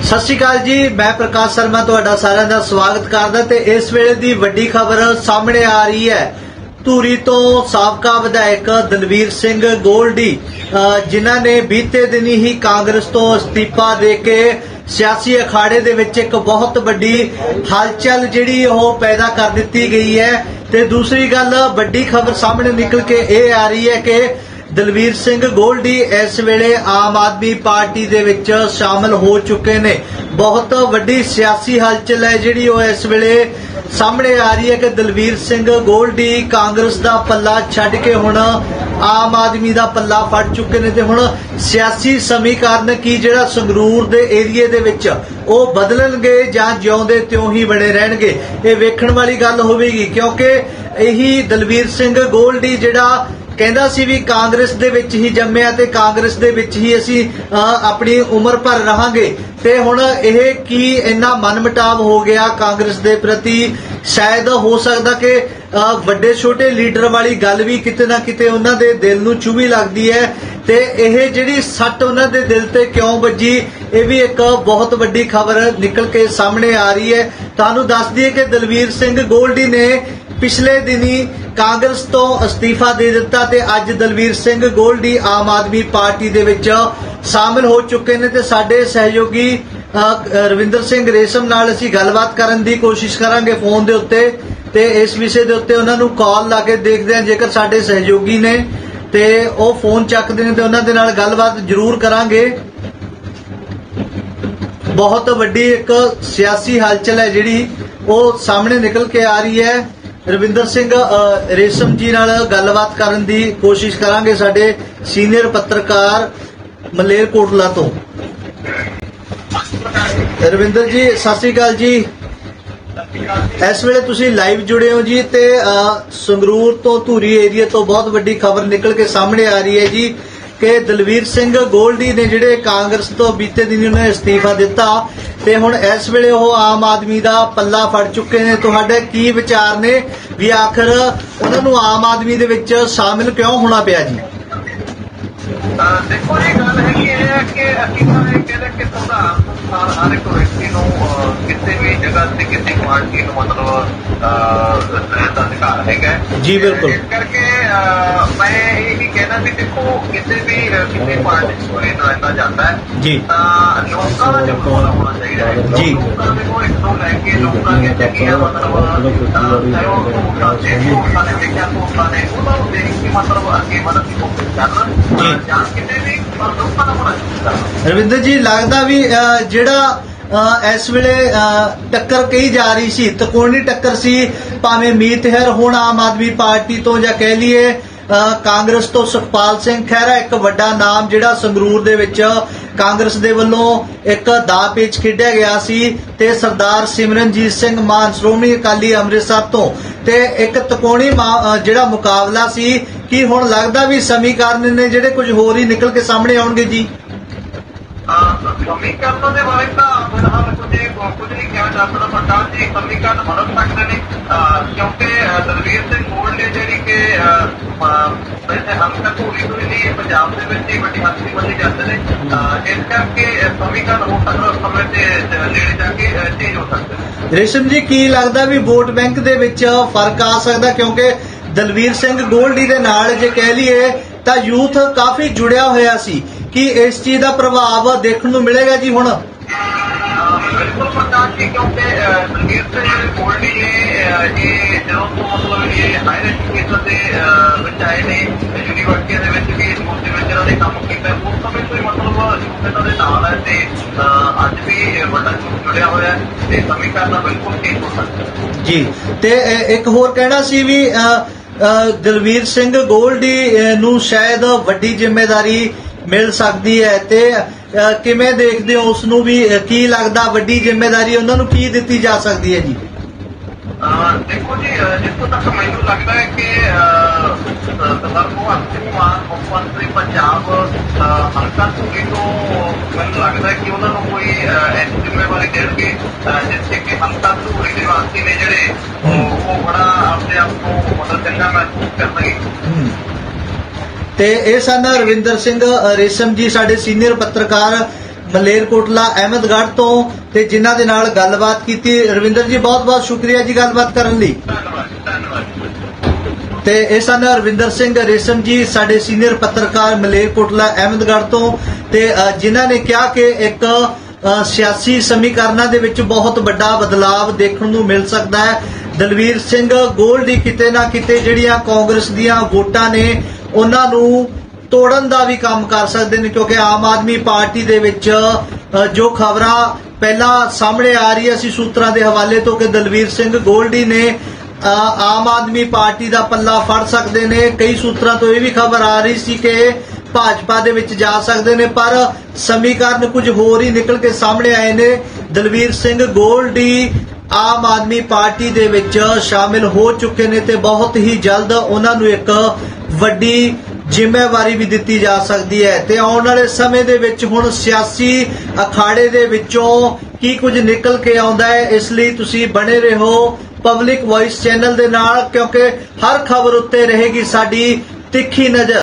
ਸਤਿ ਸ਼੍ਰੀ ਅਕਾਲ ਜੀ ਮੈਂ ਪ੍ਰਕਾਸ਼ ਸ਼ਰਮਾ ਤੁਹਾਡਾ ਸਾਰਿਆਂ ਦਾ ਸਵਾਗਤ ਕਰਦਾ ਤੇ ਇਸ ਵੇਲੇ ਦੀ ਵੱਡੀ ਖਬਰ ਸਾਹਮਣੇ ਆ ਰਹੀ ਹੈ। ਧੂਰੀ ਤੋਂ ਸਾਬਕਾ ਵਿਧਾਇਕ ਦਲਵੀਰ ਸਿੰਘ ਗੋਲਡੀ ਅ, ਜਿਨ੍ਹਾਂ ਨੇ ਬੀਤੇ ਦਿਨੀ ਹੀ ਕਾਂਗਰਸ ਤੋਂ ਅਸਤੀਫਾ ਦੇ ਕੇ ਸਿਆਸੀ ਅਖਾੜੇ ਦੇ ਵਿੱਚ ਇੱਕ ਬਹੁਤ ਵੱਡੀ ਹਲਚਲ ਜਿਹੜੀ ਉਹ ਪੈਦਾ ਕਰ ਦਿੱਤੀ ਗਈ ਹੈ। ਤੇ ਦੂਸਰੀ ਗੱਲ ਵੱਡੀ ਖਬਰ ਸਾਹਮਣੇ ਨਿਕਲ ਕੇ ਇਹ ਆ ਰਹੀ ਹੈ ਕਿ ਦਲਵੀਰ ਸਿੰਘ ਗੋਲਡੀ ਇਸ ਵੇਲੇ ਆਮ ਆਦਮੀ ਪਾਰਟੀ ਦੇ ਵਿੱਚ ਸ਼ਾਮਲ ਹੋ ਚੁੱਕੇ ਨੇ। ਬਹੁਤ ਵੱਡੀ ਸਿਆਸੀ ਹਲਚਲ ਹੈ ਜਿਹੜੀ ਉਹ ਇਸ ਵੇਲੇ ਸਾਹਮਣੇ ਆ ਰਹੀ ਹੈ ਕਿ ਦਲਵੀਰ ਸਿੰਘ ਗੋਲਡੀ ਕਾਂਗਰਸ ਦਾ ਪੱਲਾ ਛੱਡ ਕੇ ਹੁਣ ਆਮ ਆਦਮੀ ਦਾ ਪੱਲਾ ਫੜ ਚੁੱਕੇ ਨੇ ਤੇ ਹੁਣ ਸਿਆਸੀ ਸਮੀਕਰਨ ਕੀ ਜਿਹੜਾ ਸੰਗਰੂਰ ਦੇ ਏਰੀਏ ਦੇ ਵਿੱਚ ਉਹ ਬਦਲਣਗੇ ਜਾਂ ਜਿਉਂਦੇ ਤਿਉਂ ਹੀ ਬਣੇ ਰਹਿਣਗੇ, ਇਹ ਵੇਖਣ ਵਾਲੀ ਗੱਲ ਹੋਵੇਗੀ। ਕਿਉਂਕਿ ਇਹੀ ਦਲਵੀਰ ਸਿੰਘ ਗੋਲਡੀ ਜਿਹੜਾ ਕਹਿੰਦਾ ਸੀ ਵੀ ਕਾਂਗਰਸ ਦੇ ਵਿੱਚ ਹੀ ਜੰਮਿਆ ਤੇ ਕਾਂਗਰਸ ਦੇ ਵਿੱਚ ਹੀ ਅਸੀਂ ਆਪਣੀ ਉਮਰ ਭਰ ਰਹਾਂਗੇ। ਤੇ ਹੁਣ ਇਹ ਕੀ ਇੰਨਾ ਮਨਮਟਾਵ ਹੋ ਗਿਆ ਕਾਂਗਰਸ ਦੇ ਪ੍ਰਤੀ? ਸ਼ਾਇਦ ਹੋ ਸਕਦਾ ਕਿ ਵੱਡੇ ਛੋਟੇ ਲੀਡਰ ਵਾਲੀ ਗੱਲ ਵੀ ਕਿਤੇ ਨਾ ਕਿਤੇ ਉਹਨਾਂ ਦੇ ਦਿਲ ਨੂੰ ਚੁਭੀ ਲੱਗਦੀ ਹੈ। ਤੇ ਇਹ ਜਿਹੜੀ ਸੱਟ ਉਹਨਾਂ ਦੇ ਦਿਲ ਤੇ ਕਿਉਂ ਵੱਜੀ, ਇਹ ਵੀ ਇੱਕ ਬਹੁਤ ਵੱਡੀ ਖਬਰ ਨਿਕਲ ਕੇ ਸਾਹਮਣੇ ਆ ਰਹੀ ਹੈ। ਤੁਹਾਨੂੰ ਦੱਸ ਦਈਏ ਕਿ ਦਲਵੀਰ ਸਿੰਘ ਗੋਲਡੀ ਨੇ ਪਿਛਲੇ ਦਿਨੀ ਕਾਂਗਰਸ ਤੋਂ ਅਸਤੀਫਾ ਦੇ ਦਿੱਤਾ ਤੇ ਅੱਜ ਦਲਵੀਰ ਸਿੰਘ ਗੋਲਡੀ ਆਮ ਆਦਮੀ ਪਾਰਟੀ ਦੇ ਵਿੱਚ ਸ਼ਾਮਲ ਹੋ ਚੁੱਕੇ ਨੇ ਤੇ ਸਾਡੇ ਸਹਿਯੋਗੀ ਰਵਿੰਦਰ ਸਿੰਘ ਰੇਸ਼ਮ ਨਾਲ ਅਸੀਂ ਗੱਲਬਾਤ ਕਰਨ ਦੀ ਕੋਸ਼ਿਸ਼ ਕਰਾਂਗੇ ਫੋਨ ਦੇ ਉੱਤੇ ਤੇ ਇਸ ਵਿਸ਼ੇ ਦੇ ਉੱਤੇ ਉਹਨਾਂ ਨੂੰ ਕਾਲ ਲਾ ਕੇ ਦੇਖਦੇ ਹਾਂ, ਜੇਕਰ ਸਾਡੇ ਸਹਿਯੋਗੀ ਨੇ ਤੇ ਉਹ ਫੋਨ ਚੱਕਦੇ ਨੇ ਤੇ ਉਹਨਾਂ ਦੇ ਨਾਲ ਗੱਲਬਾਤ ਜ਼ਰੂਰ ਕਰਾਂਗੇ। ਬਹੁਤ ਵੱਡੀ ਇੱਕ ਸਿਆਸੀ ਹਲਚਲ ਹੈ ਜਿਹੜੀ ਉਹ ਸਾਹਮਣੇ ਨਿਕਲ ਕੇ ਆ ਰਹੀ ਹੈ। ਰਵਿੰਦਰ ਸਿੰਘ ਰੇਸ਼ਮ ਜੀ ਨਾਲ ਗੱਲਬਾਤ ਕਰਨ ਦੀ ਕੋਸ਼ਿਸ਼ ਕਰਾਂਗੇ ਸਾਡੇ ਸੀਨੀਅਰ ਪੱਤਰਕਾਰ ਮਲੇਰਕੋਟਲਾ ਤੋਂ। ਰਵਿੰਦਰ ਜੀ, ਸਤਿ ਸ਼੍ਰੀ ਅਕਾਲ ਜੀ। ਇਸ ਵੇਲੇ ਤੁਸੀਂ ਲਾਈਵ ਜੁੜੇ ਹੋ ਜੀ ਤੇ ਸੰਗਰੂਰ ਤੋਂ ਧੂਰੀ ਏਰੀਆ ਤੋਂ ਬਹੁਤ ਵੱਡੀ ਖਬਰ ਨਿਕਲ ਕੇ ਸਾਹਮਣੇ ਆ ਰਹੀ ਹੈ ਜੀ। ਕਿ ਦਲਵੀਰ ਸਿੰਘ ਗੋਲਡੀ ਨੇ ਜਿਹੜੇ ਕਾਂਗਰਸ ਤੋਂ ਬੀਤੇ ਦਿਨ ਉਹਨਾਂ ਨੇ ਅਸਤੀਫਾ ਦਿੱਤਾ ਤੇ ਹੁਣ ਇਸ ਵੇਲੇ ਉਹ ਆਮ ਆਦਮੀ ਦਾ ਪੱਲਾ ਫੜ ਚੁੱਕੇ ਨੇ ਤੁਹਾਡੇ ਕੀ ਵਿਚਾਰ ਨੇ ਵੀ ਆਖਰ ਉਹਨਾਂ ਨੂੰ ਆਮ ਆਦਮੀ ਦੇ ਵਿੱਚ ਸ਼ਾਮਿਲ ਕਿਉਂ ਹੋਣਾ ਪਿਆ ਜੀ ਦੇਖੋ ਇਹ ਗੱਲ ਹੈਗੀ ਇਹ ਹੈ ਕਿ ਤਾਂ ਇਹ ਕਹਿੰਦੇ ਕਿ ਸੰਵਿਧਾਨ ਅਨੁਸਾਰ ਹਰ ਇੱਕ ਵਿਅਕਤੀ ਨੂੰ ਕਿਸੇ ਵੀ ਜਗ੍ਹਾ ਤੇ ਕਿਸੇ ਪਾਰਟੀ ਨੂੰ ਮਤਲਬ ਰਹਿਣ ਦਾ ਅਧਿਕਾਰ ਹੈਗਾ। ਜੀ, ਬਿਲਕੁਲ। ਇਸ ਕਰਕੇ ਮੈਂ ਇਹ ਵੀ ਕਹਿਣਾ ਵੀ ਦੇਖੋ ਕਿਸੇ ਵੀ ਅਹ, ਕਿਸੇ ਪਾਰਟੀ ਚ ਕੋਈ ਨੁਮਾਇੰਦਾ ਜਾਂਦਾ ਹੈ ਜੀ ਤਾਂ ਲੋਕਾਂ ਦਾ ਜਮਹੂਰ ਹੋਣਾ ਚਾਹੀਦਾ ਹੈ ਜੀ। ਲੋਕਾਂ ਦੇ ਕੋਲ ਇੱਕ ਤੋਂ ਲੈ ਕੇ ਲੋਕਾਂ ਦੀਆਂ ਚੰਗੀਆਂ ਮਤਲਬ ਅਹ, ਚਾਹੇ ਉਹ ਲੋਕਾਂ ਦੇ ਲੋਕਾਂ ਨੇ ਦੇਖਿਆ ਲੋਕਾਂ ਨੇ ਉਹਨਾਂ ਨੂੰ ਦੇਖ ਕੇ ਮਤਲਬ ਅੱਗੇ ਵਧਣ ਦੀ ਕੋਸ਼ਿਸ਼ ਕਰਨਾ ਜੀ। ਜਾਂ ਕਿਤੇ ਵੀ ਪਰ ਲੋਕਾਂ ਦਾ ਹੋਣਾ ਚਾਹੀਦਾ ਰਵਿੰਦਰ ਜੀ ਲੱਗਦਾ ਵੀ ਜਿਹੜਾ ਇਸ ਵੇਲੇ ਟੱਕਰ ਕਹੀ ਜਾ ਰਹੀ ਸੀ। ਤਕੋਣੀ ਟੱਕਰ ਸੀ, ਭਾਵੇਂ ਮੀਤ ਹੈਰ ਹੁਣ ਆਮ ਆਦਮੀ ਪਾਰਟੀ ਤੋਂ ਜਾਂ ਕਹਿ ਲਈਏ ਕਾਂਗਰਸ ਤੋਂ ਸੁਖਪਾਲ ਸਿੰਘ ਖਹਿਰਾ, ਇੱਕ ਵੱਡਾ ਨਾਮ ਜਿਹੜਾ ਸੰਗਰੂਰ ਦੇ ਵਿੱਚ ਕਾਂਗਰਸ ਦੇ ਵੱਲੋਂ ਇੱਕ ਦਾ ਪੇਚ ਖੇਡਿਆ ਗਿਆ ਸੀ ਤੇ ਸਰਦਾਰ ਸਿਮਰਨਜੀਤ ਸਿੰਘ ਮਾਨ, ਸ਼੍ਰੋਮਣੀ ਅਕਾਲੀ ਅੰਮ੍ਰਿਤਸਰ ਤੋਂ। ਤੇ ਇੱਕ ਤਕੋਣੀ ਜਿਹੜਾ ਮੁਕਾਬਲਾ ਸੀ, ਕਿ ਹੁਣ ਲੱਗਦਾ ਵੀ ਸਮੀਕਰਨ ਨੇ ਜਿਹੜੇ ਕੁਝ ਹੋਰ ਹੀ ਨਿਕਲ ਕੇ ਸਾਹਮਣੇ ਆਉਣਗੇ ਜੀ? ਸਮੀਕਰਨ ਦੇ ਬਾਰੇ ਤਾਂ ਫਿਲਹਾਲ ਕੁਝ ਕੁਝ ਨਹੀਂ ਕਿਹਾ ਜਾ ਸਕਦਾ ਪ੍ਰਕਾਰ ਜੀ ਸਮੀਕਰਨ ਬਦਲ ਸਕਦੇ ਨੇ ਕਿਉਂਕਿ ਦਲਵੀਰ ਸਿੰਘ ਗੋਲਡ ਨੇ ਜਿਹੜੀ ਕਿ ਅਹ, ਅਹ, ਵੈਸੇ ਹਲਕਾ ਧੂਰੀ ਤੋਂ ਹੀ ਨਹੀਂ ਪੰਜਾਬ ਦੇ ਵਿੱਚ ਹੀ ਵੱਡੀ ਹਸਤੀ ਬਣੀ ਜਾਂਦੇ ਨੇ ਇਸ ਕਰਕੇ ਸਮੀਕਰਨ ਹੋ ਸਕਦਾ ਸਮੇਂ ਤੇ ਅਹ, ਨੇੜੇ ਜਾ ਕੇ ਚੇਂਜ ਹੋ ਸਕਦਾ ਰੇਸ਼ਮ ਜੀ ਕੀ ਲੱਗਦਾ ਵੀ ਵੋਟ ਬੈਂਕ ਦੇ ਵਿੱਚ ਫ਼ਰਕ ਆ ਸਕਦਾ? ਕਿਉਂਕਿ ਦਲਵੀਰ ਸਿੰਘ ਗੋਲਡੀ ਦੇ ਨਾਲ ਜੇ ਕਹਿ ਲਈਏ ਤਾਂ ਯੂਥ ਕਾਫੀ ਜੁੜਿਆ ਹੋਇਆ ਸੀ ਕੀ ਇਸ ਚੀਜ਼ ਦਾ ਪ੍ਰਭਾਵ ਦੇਖਣ ਨੂੰ ਮਿਲੇਗਾ ਜੀ ਹੁਣ? ਬਿਲਕੁਲ ਪ੍ਰਕਾਸ਼ ਜੀ ਕਿਉਂਕਿ ਅਹ, ਬਲਬੀਰ ਸਿੰਘ ਗੋਲਡੀ ਨੇ ਅਹ, ਇਹ ਜਦੋਂ ਤੋਂ ਮਤਲਬ ਇਹ ਹਾਇਰ ਐਜੂਕੇਸ਼ਨ ਦੇ ਅਹ, ਵਿੱਚ ਆਏ ਨੇ ਯੂਨੀਵਰਸਿਟੀਆਂ ਦੇ ਵਿੱਚ ਵੀ ਸਕੂਲ ਦੇ ਵਿੱਚ ਇਹਨਾਂ ਨੇ ਕੰਮ ਕੀਤਾ ਉਸ ਸਮੇਂ ਤੋਂ ਹੀ ਮਤਲਬ ਯੂਥ ਇਹਨਾਂ ਦੇ ਨਾਲ ਹੈ ਤੇ ਅਹ, ਅੱਜ ਵੀ ਵੱਡਾ ਯੂਥ ਜੁੜਿਆ ਹੋਇਆ ਤੇ ਸਮੀਕਰਨ ਬਿਲਕੁਲ ਠੀਕ ਹੋ ਸਕਦਾ ਹੈ। ਜੀ ਤੇ ਇੱਕ ਹੋਰ ਕਹਿਣਾ ਸੀ ਵੀ ਦਲਵੀਰ ਸਿੰਘ ਗੋਲਡੀ ਨੂੰ ਸ਼ਾਇਦ ਵੱਡੀ ਜ਼ਿੰਮੇਵਾਰੀ ਮਿਲ ਸਕਦੀ ਹੈ ਤੇ ਕਿਵੇਂ ਦੇਖਦੇ ਹੋ ਉਸ ਨੂੰ ਵੀ ਕੀ ਲੱਗਦਾ ਵੱਡੀ ਜ਼ਿੰਮੇਵਾਰੀ ਉਹਨਾਂ ਨੂੰ ਕੀ ਦਿੱਤੀ ਜਾ ਸਕਦੀ ਹੈ ਜੀ? ਦੇਖੋ ਜੀ ਜਿੱਥੋਂ ਤੱਕ ਮੈਨੂੰ ਲੱਗਦਾ ਹੈ ਕਿ ਸਰਦਾਰ ਭਗਵੰਤ ਸਿੰਘ ਮਾਨ ਮੁੱਖ ਮੰਤਰੀ ਪੰਜਾਬ ਹਲਕਾ ਧੂਰੀ ਤੋਂ ਮੈਨੂੰ ਲੱਗਦਾ ਹੈ ਕਿ ਉਹਨਾਂ ਨੂੰ ਕੋਈ ਅਹ, ਐਸੀ ਜ਼ਿੰਮੇਵਾਰੀ ਦੇਣਗੇ। ਅਹ, ਜਿੱਥੇ ਕਿ ਹਲਕਾ ਧੂਰੀ ਦੇ ਵਾਸੀ ਨੇ ਜਿਹੜੇ ਉਹ ਉਹ ਬੜਾ ਆਪਣੇ ਆਪ ਨੂੰ ਮਤਲਬ ਚੰਗਾ ਮਹਿਸੂਸ ਕਰਨਗੇ। ਤੇ ਇਹ ਸਨ ਰਵਿੰਦਰ ਸਿੰਘ ਰੇਸ਼ਮ ਜੀ ਸਾਡੇ ਸੀਨੀਅਰ ਪੱਤਰਕਾਰ ਮਲੇਰਕੋਟਲਾ ਅਹਿਮਦਗੜ੍ਹ ਤੋਂ ਤੇ ਜਿਨ੍ਹਾਂ ਦੇ ਨਾਲ ਗੱਲਬਾਤ ਕੀਤੀ। ਰਵਿੰਦਰ ਜੀ ਬਹੁਤ ਬਹੁਤ ਸ਼ੁਕਰੀਆ ਜੀ ਗੱਲਬਾਤ ਕਰਨ ਲਈ। ਤੇ ਇਹ ਸਨ ਰਵਿੰਦਰ ਸਿੰਘ ਰੇਸ਼ਮ ਜੀ ਸਾਡੇ ਸੀਨੀਅਰ ਪੱਤਰਕਾਰ ਮਲੇਰਕੋਟਲਾ ਅਹਿਮਦਗੜ੍ਹ ਤੋਂ। ਤੇ ਜਿਨ੍ਹਾਂ ਨੇ ਕਿਹਾ ਕਿ ਇੱਕ ਸਿਆਸੀ ਸਮੀਕਰਨਾਂ ਦੇ ਵਿੱਚ ਬਹੁਤ ਵੱਡਾ ਬਦਲਾਅ ਦੇਖਣ ਨੂੰ ਮਿਲ ਸਕਦਾ ਹੈ। ਦਲਵੀਰ ਸਿੰਘ ਗੋਲਡੀ ਕਿਤੇ ਨਾ ਕਿਤੇ ਜਿਹੜੀਆਂ ਕਾਂਗਰਸ ਦੀਆਂ ਵੋਟਾਂ ਨੇ, ਉਹਨਾਂ ਨੂੰ ਤੋੜਨ ਦਾ ਵੀ ਕੰਮ ਕਰ ਸਕਦੇ ਨੇ, ਕਿਉਂਕਿ ਆਮ ਆਦਮੀ ਪਾਰਟੀ ਦੇ ਵਿੱਚ ਜੋ ਖਬਰਾਂ ਪਹਿਲਾਂ ਸਾਹਮਣੇ ਆ ਰਹੀ ਹੈ ਅਸੀਂ ਸੂਤਰਾਂ ਦੇ ਹਵਾਲੇ ਤੋਂ ਕਿ ਦਲਵੀਰ ਸਿੰਘ ਗੋਲਡੀ ਨੇ ਆਮ ਆਦਮੀ ਪਾਰਟੀ ਦਾ ਪੱਲਾ ਫੜ ਸਕਦੇ ਨੇ। ਕਈ ਸੂਤਰਾਂ ਤੋਂ ਇਹ ਵੀ ਖਬਰ ਆ ਰਹੀ ਸੀ ਕਿ ਭਾਜਪਾ ਦੇ ਵਿੱਚ ਜਾ ਸਕਦੇ ਨੇ, ਪਰ ਸਮੀਕਰਨ ਕੁਝ ਹੋਰ ਹੀ ਨਿਕਲ ਕੇ ਸਾਹਮਣੇ ਆਏ ਨੇ। ਦਲਵੀਰ ਸਿੰਘ ਗੋਲਡੀ ਆਮ ਆਦਮੀ ਪਾਰਟੀ ਦੇ ਵਿੱਚ ਸ਼ਾਮਿਲ ਹੋ ਚੁੱਕੇ ਨੇ ਤੇ ਬਹੁਤ ਹੀ ਜਲਦ ਉਹਨਾਂ ਨੂੰ ਇੱਕ ਵੱਡੀ ਜ਼ਿੰਮੇਵਾਰੀ ਵੀ ਦਿੱਤੀ ਜਾ ਸਕਦੀ ਹੈ। ਤੇ ਆਉਣ ਵਾਲੇ ਸਮੇਂ ਦੇ ਵਿੱਚ ਹੁਣ ਸਿਆਸੀ ਅਖਾੜੇ ਦੇ ਵਿੱਚੋਂ ਕੀ ਕੁਝ ਨਿਕਲ ਕੇ ਆਉਂਦਾ ਹੈ, ਇਸ ਲਈ ਤੁਸੀਂ ਬਣੇ ਰਹੋ ਪਬਲਿਕ ਵੌਇਸ ਚੈਨਲ ਦੇ ਨਾਲ, ਕਿਉਂਕਿ ਹਰ ਖਬਰ ਉੱਤੇ ਰਹੇਗੀ ਸਾਡੀ ਤਿੱਖੀ ਨਜ਼ਰ।